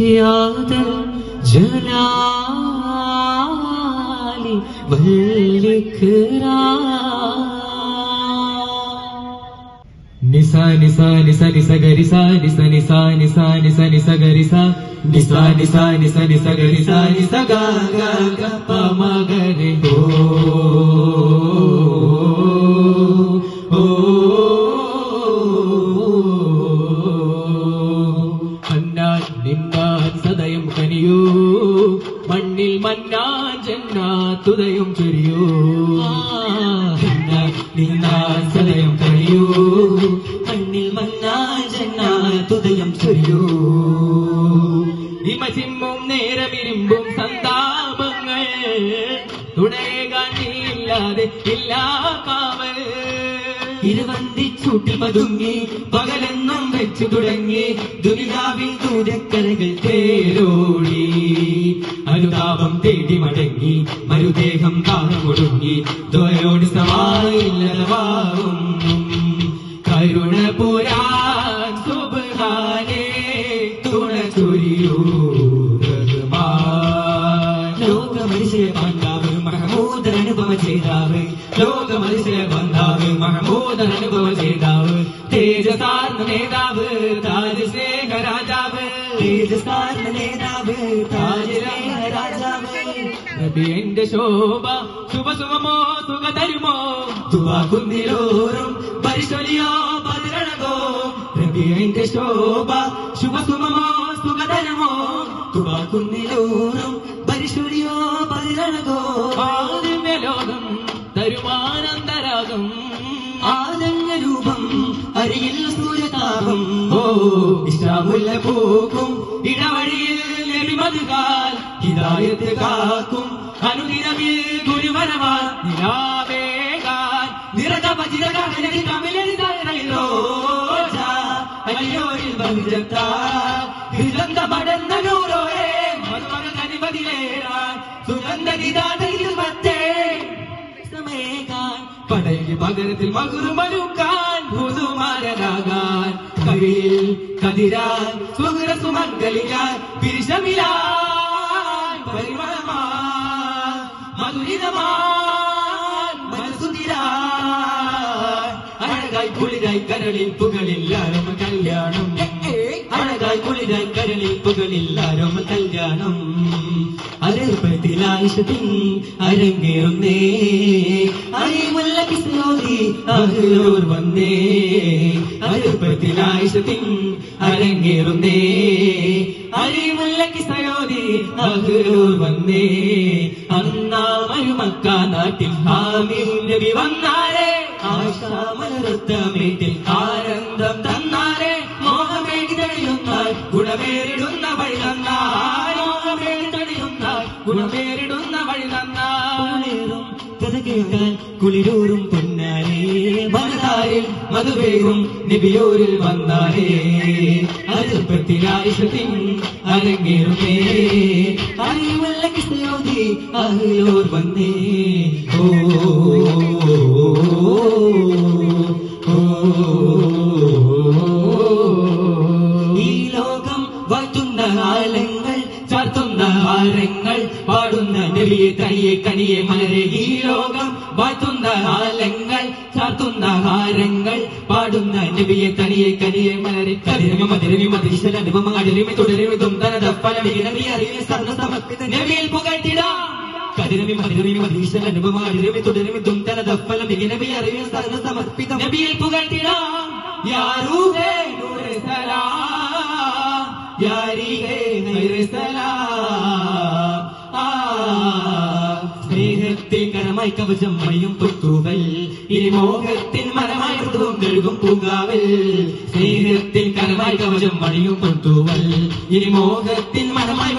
യാദൽ ജലാലി വല്ലിഖ്റാ നിസ നിസ നിസ നിസ ഗരിസ നിസ നിസ നിസ നിസ നിസ ഗരിസ നിസ നിസ നിസ നിസ ഗരിസ നിസ ഗ ഗ ഗ പ മ ഗ ജന്നാത്തുദയം ചൊരിയൂ. ഇരുവന്തി ചൂട്ടിൽ പതുങ്ങി പകലെന്നും വെച്ചു തുടങ്ങി ദുരിതാവിൽ ദൂരക്കരകൾ തേരോടി. അനുതാപം തേടി മടങ്ങി മരുദേഹം താങ്ങൊടുങ്ങി ദ്വയോട് സമായില്ലവാവും കരുണ പുരാൻ തുണ ചൊരിയൂ ലോകമനുഷ്യ ലോക ചെയ്താവ്. ലോക മനുഷ്യ ബന്ധാവ് മഹമൂദൻ അനുഭവ ചെയ്താവ്. തേജസാർന്ന നേതാവ് താജ് സ്നേഹ രാജാവ്. തേജസാർന്ന നേതാവ് താജസ്നേഹ രാജാവ്. നബി എന്റെ ശോഭ ശുഭസുഖമോ സുഖ തരുമോ തുവാകുന്നിലോറും പരിശോലിയോ പതിരണകോ നബി എന്റെ ശോഭ സുഖ തരുമോ തുവാകുന്നിലോറും പരിശോലിയോ പതിരണകോ ലോകം തരുമാനന്തരാഗം ആദഞ്ഞ രൂപം അരിയിൽ സൂര്യതാപം. ഓ ഇഷ്ടാമുല്ല പോക്കും ഇടവഴിയിൽ ലഭിമതുകാൽ ഹിദായത്ത് കാക്കും. അനുദിനമിൽ ഗുരുവരവാൻ നിലാവേകാൻ. നിറകപചിരകടലിൽ കമിലരിതോ അയ്യോരിൽ ബന്ധത്ത ഹിതന്ത മടന്ന നൂറോയെ മധുമക കനിപതിലേറാൻ സുഗന്ധ നിദാതയിൽ പകരത്തിൽ മകുറുമരുക്കാൻ പുതുമാരനാകാൻ കവിയിൽ കതിരാൻ സുഹൃ സുമംഗലിയാൻ പിരിശമിലാൻ പരിമളമാൻ മധുരിതമാൻ അഴകായി കുളിരായി കരളിൽ പുകളിൽ കല്യാണം. അഴകായി കുളിരായി കരളിൽ പുകളിൽ അരമ കല്യാണം. അരപ്പത്തിലായിഷത്തിൻ അരങ്ങേറുന്നേ. അറിവുള്ള കിസ്ലോതി അഹ്ലോർ വന്നേ. അരപ്പത്തിലായിഷത്തിൻ അരങ്ങേറുന്നേ. അറിവുള്ള സയോധി അഹ്ലോർ വന്നേ. അന്നാമരുമക്ക നാട്ടിൽ ഹാമി നബി വന്നാരേ ആശാമലറുത്ത വീട്ടിൽ കുളിരൂറും പൊന്നാരേ മലതാരിൽ മധുവേഗം നബിയോരിൽ വന്നാരേ അരുപ്പത്തിലായിഷത്തിൻ അരങ്ങേറുമേ. അരിമുല്ല കിസ്ലോതി അഹ്ലോർ വന്നേ. ഓ ഈ ലോകം വാഴ്ത്തുന്ന ആലങ്ങൾ ചാർത്തുന്ന ആരങ്ങൾ പാടുന്ന നബിയെ തനിയെ കനിയെ മലരെ വാഴ്ത്തുന്ന കാലങ്ങൾ ചാർത്തുന്ന ഹാരങ്ങൾ പാടുന്ന നബിയെ തനിയെ കനിയെ മലരെ കതിരമി മതിരമി മതിരിശല അനുപമ അടലിമി തുടരമി തുന്തന ദഫലമി കതിരമി മതിരമി മതിരിശല അനുപമ അടലിമി തുടരമി തുന്തന ദഫലമി ഇടമി അറിവി സർണ സമർപ്പിത നബിയിൽ പുകഴ്ത്തിടാം. യാരൂഹേ നൂറെ സ്നേഹത്തിൽ കവചമ്മയും പുത്തൂവൽ ഇനി മോഹത്തിൻ മനമായി മൃദുവും കഴുകും പൂങ്കാവൽ. സ്നേഹത്തിൽ കനമായി കവചം മണിയും പുത്തൂവൽ ഇനി മോഹത്തിൻ മനമായി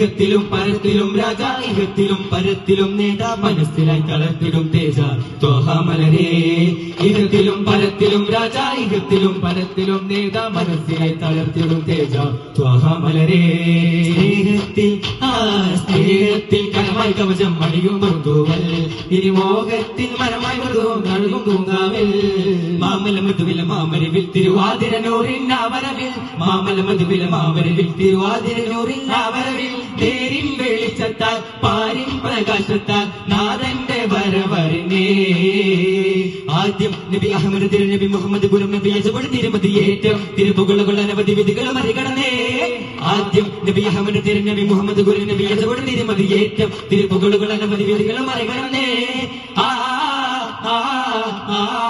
ഇഹത്തിലും പരത്തിലും രാജ ഇഹത്തിലും പരത്തിലും നേതാ മനസ്സിലായി തളർത്തിടും തേജ. ത്വഹമലരേ ഇഹത്തിലും പരത്തിലും രാജ ഇഹത്തിലും പരത്തിലും നേതാ മനസ്സിലായി തളർത്തിടും തേജ. ത്വഹമലരേ സ്നേഹത്തിൽ ആ സ്നേഹത്തിൽ കനമായി കവചം മടിയും മൃദുവൽ. ഇനി മോഹത്തിൽ മരമായി മൃദുവും നൽകും തൂങ്ങാവൽ. മാമല മധുവില മാമരവിൽ തിരുവാതിരനൂറിൻ അവരവിൽ മാമല മധുവില മാമരവിൽ തിരുവാതിരനൂറിൻ വരവിൽ നേരിൻ വെളിച്ചത്താൽ പാരിൻ പ്രകാശത്താൽ നാഥന്റെ വരവറിനേ ആദ്യം നബി അഹമ്മദ് തിരുനബി മുഹമ്മദ് ഗുരം നബി യജബുൽ തിരുമതി ഏറ്റവും തിരുപ്പുകളുള്ള അനവധി വിധികൾ മറികടന്നേ. ആദ്യം നബി അഹമ്മദ് തിരുനബി മുഹമ്മദ് ഗുരു നബി യജബുൽ തിരുമതി ഏറ്റവും തിരുപ്പുകളുള്ള അനവധി വിധികൾ മറികടന്നേ. ആ ആ ആ.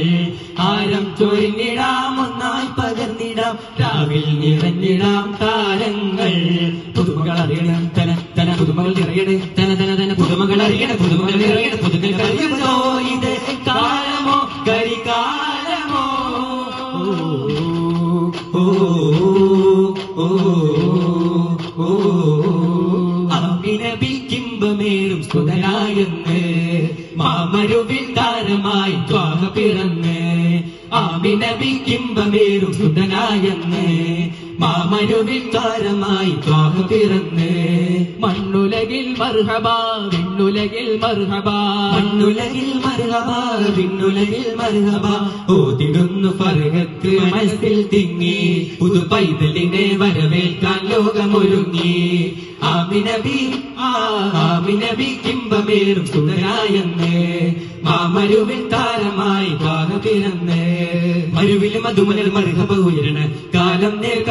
രാവിൽ നിറഞ്ഞിടാം താരങ്ങൾ. പുതുമകൾ അറിയണം തന തന പുതുമകൾ നിറയണേ തന തന തന പുതുമകൾ അറിയണം പുതുമകൾ നിറയണം പുതുമകൾ കഴിയുന്നോ ഇത് കാലമോ കരികാലമോ? ഓ ഓ ഓ മാമരുവിൽ താരമായി ത്വാഹ പിറന്ന്. ആമിനബിക്കിമ്പമേറും സുതനായെന്ന് മാമരുവിൽ താരമായി ത്വാഹ പിറന്ന്. മണ്ണുലകിൽ മർഹബ വിണ്ണുലകിൽ മർഹബ മണ്ണുലകിൽ മർഹബ വിണ്ണുലകിൽ മർഹബ ഓതിടുന്നു ഫർഹത്ത് മനസ്സിൽ തിങ്ങി. പുതു പൈതലിനെ വരവേൽക്കാൻ ലോകമൊരുങ്ങി. ആമിനബി ആമിനബി കിംബമേറും സുന്ദരായെന്ന്. മാമരുവിൽ താരമായി പാക പിറന്ന് മരുവിൽ മധുമനൽ മർഹബ ഉയരണ കാലം നേർക്കാ